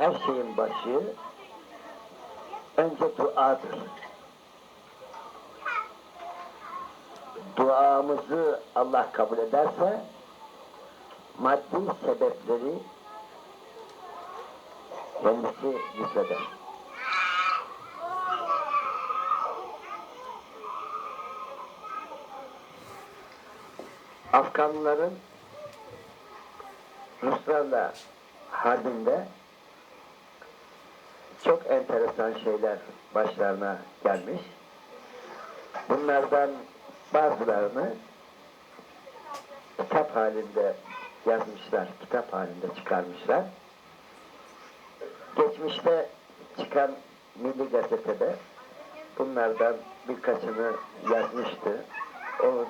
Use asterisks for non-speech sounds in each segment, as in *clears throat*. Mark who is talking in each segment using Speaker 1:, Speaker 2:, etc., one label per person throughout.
Speaker 1: her şeyin başı önce duadır. Duamızı Allah kabul ederse maddi sebepleri kendisi lütfeder. Afganlıların Ruslarla harbinde çok enteresan şeyler başlarına gelmiş. Bunlardan bazılarını kitap halinde yazmışlar, kitap halinde çıkarmışlar. Geçmişte çıkan Milli Gazete'de bunlardan birkaçını yazmıştı.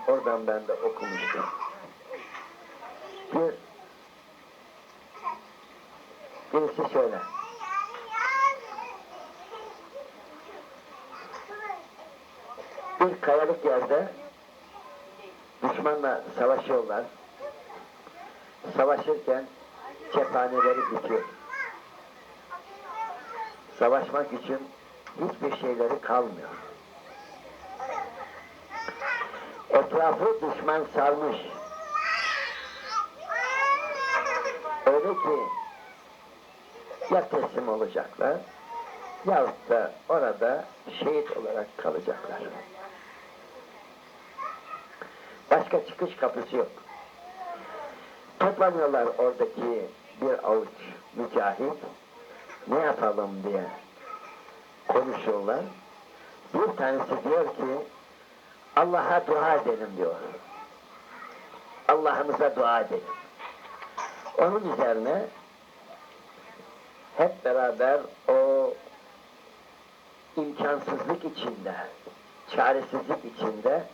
Speaker 1: Oradan ben de okumuştum. Bir birisi şöyle. Bir kayalık yerde düşmanla savaşıyorlar. Savaşırken cephaneleri bitiyor. Savaşmak için hiçbir şeyleri kalmıyor. Etrafı düşman sarmış. Öyle ki ya teslim olacaklar yahut da orada şehit olarak kalacaklar. Başka çıkış kapısı yok. Toplanıyorlar oradaki bir avuç mücahit. Ne yapalım diye konuşuyorlar. Bir tanesi diyor ki Allah'a dua edelim diyor. Allah'ımıza dua edelim. Onun üzerine hep beraber o imkansızlık içinde, çaresizlik içinde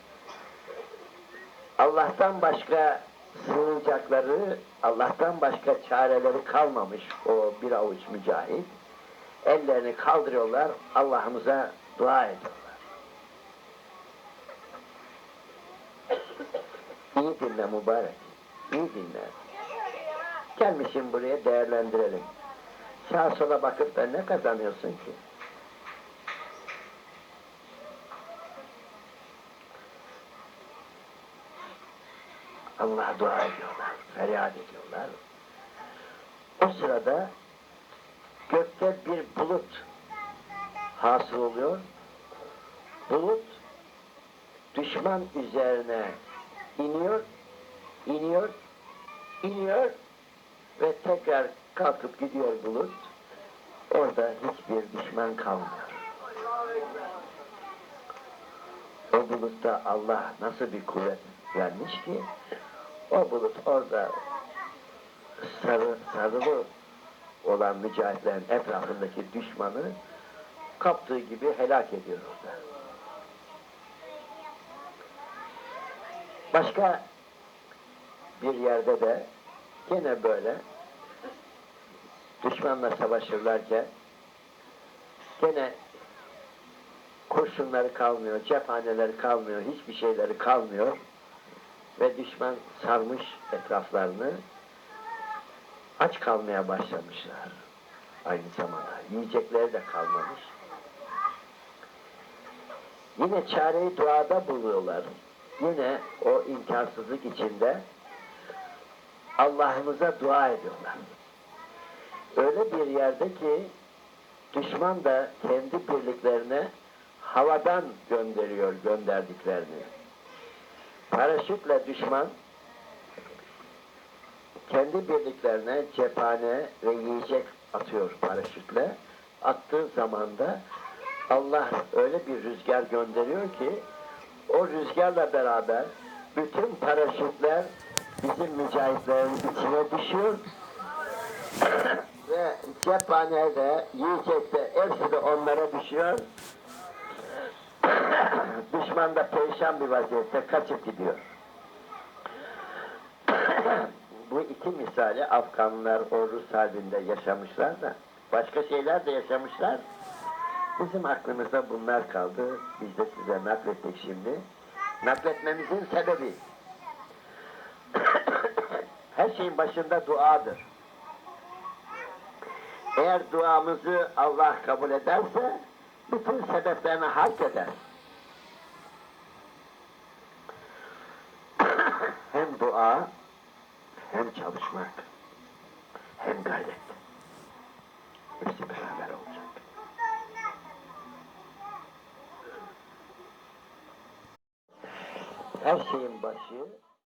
Speaker 1: Allah'tan başka sığınacakları, Allah'tan başka çareleri kalmamış o bir avuç mücahit. Ellerini kaldırıyorlar, Allah'ımıza dua ediyorlar. İyi dinle mübarek, iyi dinle. Gelmişim buraya değerlendirelim. Sağa sola bakıp da ne kazanıyorsun ki? Allah'a dua ediyorlar, feryat ediyorlar. O sırada gökte bir bulut hasıl oluyor. Bulut düşman üzerine iniyor, iniyor, iniyor ve tekrar kalkıp gidiyor bulut. Orada hiçbir düşman kalmıyor. O bulutta Allah nasıl bir kuvvet vermiş ki o bulut orada sarı, sarılı olan mücahitlerin etrafındaki düşmanı kaptığı gibi helak ediyor orada. Başka bir yerde de gene böyle düşmanla savaşırlarken gene kurşunları kalmıyor, cephaneleri kalmıyor, hiçbir şeyleri kalmıyor ve düşman sarmış etraflarını aç kalmaya başlamışlar aynı zamanda. Yiyecekleri de kalmamış. Yine çareyi duada buluyorlar. Yine o imkansızlık içinde Allah'ımıza dua ediyorlar. Öyle bir yerde ki düşman da kendi birliklerine havadan gönderiyor gönderdiklerini. Paraşütle düşman kendi birliklerine cephane ve yiyecek atıyor paraşütle. Attığı zaman da Allah öyle bir rüzgar gönderiyor ki o rüzgarla beraber bütün paraşütler bizim mücahitlerin içine düşüyor *clears throat* ve cephanede, yiyecekte hepsi de onlara düşüyor. Düşman da perişan bir vaziyette kaçıp gidiyor. *coughs* Bu iki misali Afganlar o halinde yaşamışlar da başka şeyler de yaşamışlar. Bizim aklımızda bunlar kaldı. Biz de size naklettik şimdi. Nakletmemizin sebebi *coughs* her şeyin başında duadır. Eğer duamızı Allah kabul ederse bütün sebeplerini hark eder. hem dua, hem çalışmak, hem gayret. Hepsi beraber olacak. Her şeyin başı